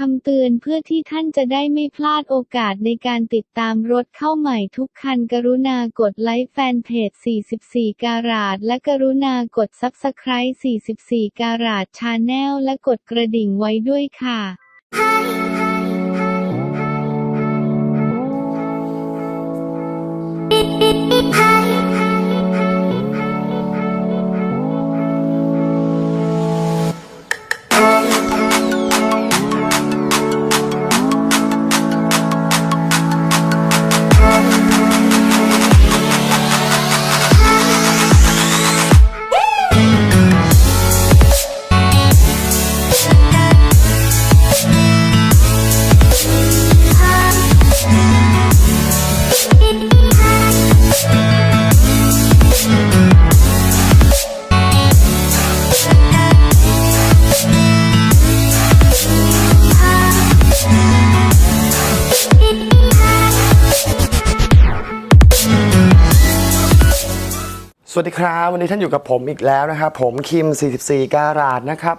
คำเตือนเพื่อที่ท่านจะได้ไม่พลาดโอกาสในการติดตามรถเข้าใหม่ทุกคันกรุณากดไลค์แฟนเพจ 44 การาดและกรุณากดซับสไครต์44 การาดชาแนลและกดกระดิ่งไว้ด้วยค่ะ วัสดีครับ วันนี้ท่านอยู่กับผมอีกแล้วนะครับ ผมคิม 44 การาดนะครับ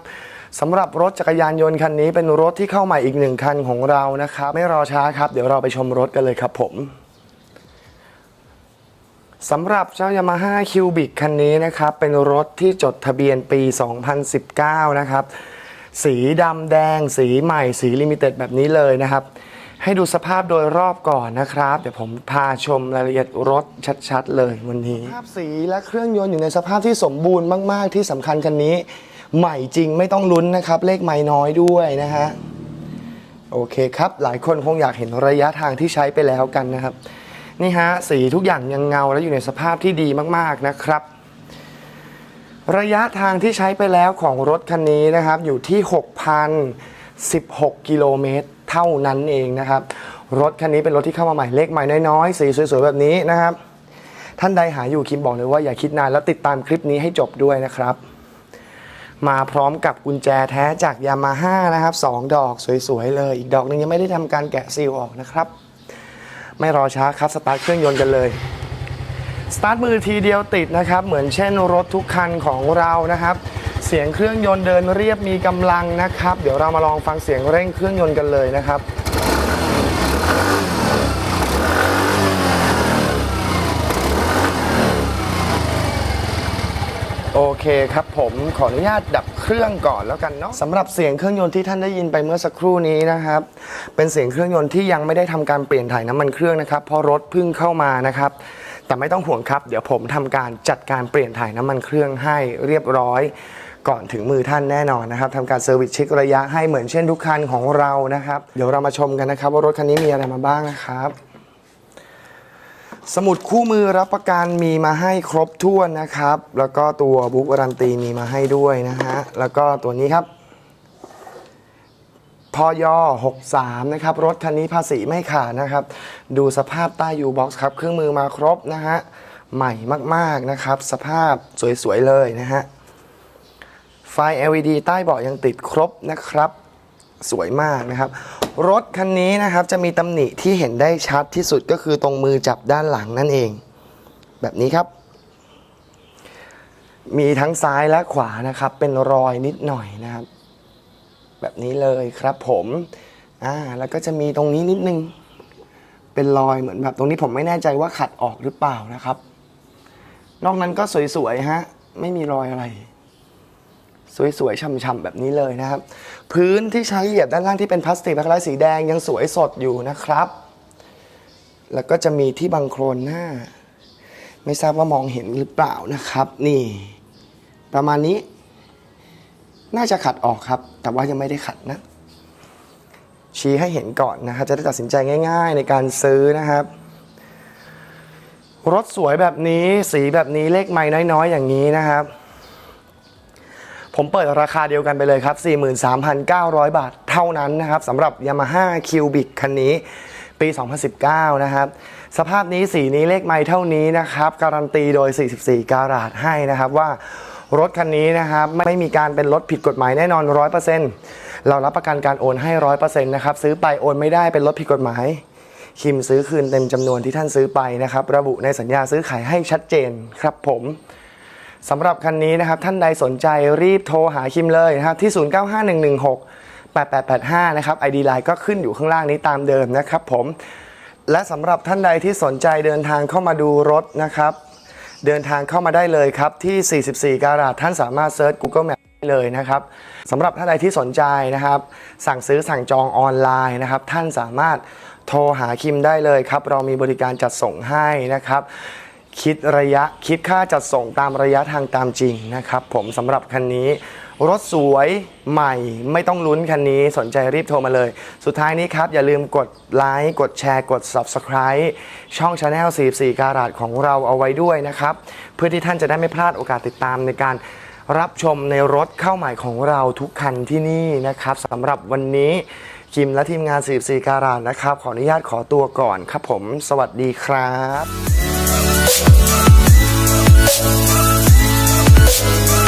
สำหรับรถจักรยานยนต์คันนี้เป็นรถที่เข้าใหม่อีกหนึ่งคันของเรานะครับ ไม่รอช้าครับ เดี๋ยวเราไปชมรถกันเลยครับผมสำหรับเจ้า Yamaha Cubic คันนี้นะครับ เป็นรถที่จดทะเบียนปี 2019 นะครับ สีดำแดง สีใหม่ สีลิมิเต็ดแบบนี้เลยนะครับ ให้ดูสภาพโดยรอบก่อนนะครับ เดี๋ยวผมพาชมรายละเอียดรถชัดๆ เลยวันนี้ภาพสีและเครื่องยนต์อยู่ในสภาพที่สมบูรณ์มาก ๆ ที่สำคัญคันนี้ ใหม่จริงไม่ต้องลุ้นนะครับ เลขไม่น้อยด้วยนะฮะโอเคครับ หลายคนคงอยากเห็นระยะทางที่ใช้ไปแล้วกันนะครับ นี่ฮะสีทุกอย่างยังเงาและอยู่ในสภาพที่ดีมากๆนะครับ ระยะทางที่ใช้ไปแล้วของรถคันนี้นะครับ อยู่ที่ 6,016 กิโลเมตร เท่านั้นเองนะครับ รถคันนี้เป็นรถที่เข้ามาใหม่เลขใหม่น้อยๆ สีสวยๆ แบบนี้นะครับ ท่านใดหาอยู่คิมบอกเลยว่าอย่าคิดนานแล้วติดตามคลิปนี้ให้จบด้วยนะครับ มาพร้อมกับกุญแจแท้จากยามาฮ่านะครับสองดอกสวยๆเลย อีกดอกหนึงยังไม่ได้ทำการแกะซีลออกนะครับ ไม่รอช้าครับสตาร์ทเครื่องยนต์กันเลยสตาร์ทมือทีเดียวติดนะครับ เหมือนเช่นรถทุกคันของเรานะครับ เสียงเครื่องยนต์เดินเรียบมีกำลังนะครับ เดี๋ยวเรามาลองฟังเสียงเร่งเครื่องยนต์กันเลยนะครับโอเคครับผมขออนุญาตดับเครื่องก่อนแล้วกันเนาะสำหรับเสียงเครื่องยนต์ที่ท่านได้ยินไปเมื่อสักครู่นี้นะครับ เป็นเสียงเครื่องยนต์ที่ยังไม่ได้ทำการเปลี่ยนถ่ายน้ำมันเครื่องนะครับเพราะรถเพิ่งเข้ามานะครับ แต่ไม่ต้องห่วงครับ เดี๋ยวผมทำการจัดการเปลี่ยนถ่ายน้ำมันเครื่องให้เรียบร้อย ก่อนถึงมือท่านแน่นอนนะครับทำการเซอร์วิสเช็คระยะให้เหมือนเช่นทุกคันของเรานะครับ เดี๋ยวเรามาชมกันนะครับ ว่ารถคันนี้มีอะไรมาบ้างนะครับสมุดคู่มือรับประกันมีมาให้ครบถ้วนนะครับ แล้วก็ตัวบุ๊กวารันตีมีมาให้ด้วยนะฮะ แล้วก็ตัวนี้ครับ พอย63 นะครับ รถคันนี้ภาษีไม่ขาดนะครับ ดูสภาพใต้ยูบ็อกซ์ครับ เครื่องมือมาครบนะฮะ ใหม่มากๆนะครับ สภาพสวยๆเลยนะฮะ ไฟ LED ใต้เบาะยังติดครบนะครับสวยมากนะครับ รถคันนี้นะครับจะมีตำหนิที่เห็นได้ชัดที่สุดก็คือตรงมือจับด้านหลังนั่นเอง แบบนี้ครับ มีทั้งซ้ายและขวานะครับ เป็นรอยนิดหน่อยนะครับ แบบนี้เลยครับผมอ่าแล้วก็จะมีตรงนี้นิดนึง เป็นรอยเหมือนแบบตรงนี้ผมไม่แน่ใจว่าขัดออกหรือเปล่านะครับ นอกนั้นก็สวยๆฮะไม่มีรอยอะไร สวยๆช่ำๆแบบนี้เลยนะครับ พื้นที่ใช้เหยียบด้านล่างที่เป็นพลาสติกแบคไลท์สีแดงยังสวยสดอยู่นะครับ แล้วก็จะมีที่บังโครนหน้า ไม่ทราบว่ามองเห็นหรือเปล่านะครับ นี่ ประมาณนี้ น่าจะขัดออกครับ แต่ว่ายังไม่ได้ขัดนะ ชี้ให้เห็นก่อนนะครับ จะได้ตัดสินใจง่าย ๆ ในการซื้อนะครับรถสวยแบบนี้สีแบบนี้เลขไม้น้อยๆ อย่างนี้นะครับ ผมเปิดราคาเดียวกันไปเลยครับ 43,900 บาทเท่านั้นนะครับสำหรับ Yamaha Cubic คันนี้ปี 2019 นะครับ สภาพนี้สีนี้เลขไม้เท่านี้นะครับ การันตีโดย 44 การาดให้นะครับว่ารถคันนี้นะครับไม่มีการเป็นรถผิดกฎหมายแน่นอน 100%เรารับประกันการโอนให้ 100%นะครับซื้อไปโอนไม่ได้เป็นรถผิดกฎหมาย คิมซื้อคืนเต็มจำนวนที่ท่านซื้อไปนะครับ ระบุในสัญญาซื้อขายให้ชัดเจนครับผม สำหรับคันนี้นะครับท่านใดสนใจรีบโทรหาคิมเลยนะครับที่ 095116 8885 นะครับ ID Line ก็ขึ้นอยู่ข้างล่างนี้ตามเดิมนะครับผม และสำหรับท่านใดที่สนใจเดินทางเข้ามาดูรถนะครับ เดินทางเข้ามาได้เลยครับที่ 44 การาดท่านสามารถเซิร์ช Google Map ได้เลยนะครับสำหรับท่านใดที่สนใจนะครับ สั่งซื้อสั่งจองออนไลน์นะครับ ท่านสามารถโทรหาคิมได้เลยครับ เรามีบริการจัดส่งให้นะครับ คิดระยะคิดค่าจัดส่งตามระยะทางตามจริงนะครับ ผมสำหรับคันนี้รถสวยใหม่ไม่ต้องลุ้นคันนี้สนใจรีบโทรมาเลย สุดท้ายนี้ครับ อย่าลืมกดไลค์กดแชร์กด Subscribe ช่อง Channel 44 การาดของเราเอาไว้ด้วยนะครับ เพื่อที่ท่านจะได้ไม่พลาดโอกาสติดตามในการรับชมในรถเข้าใหม่ของเราทุกคันที่นี่นะครับสำหรับวันนี้คิมและทีมงาน 44 การาดนะครับ ขออนุญาตขอตัวก่อนครับผม สวัสดีครับ We'll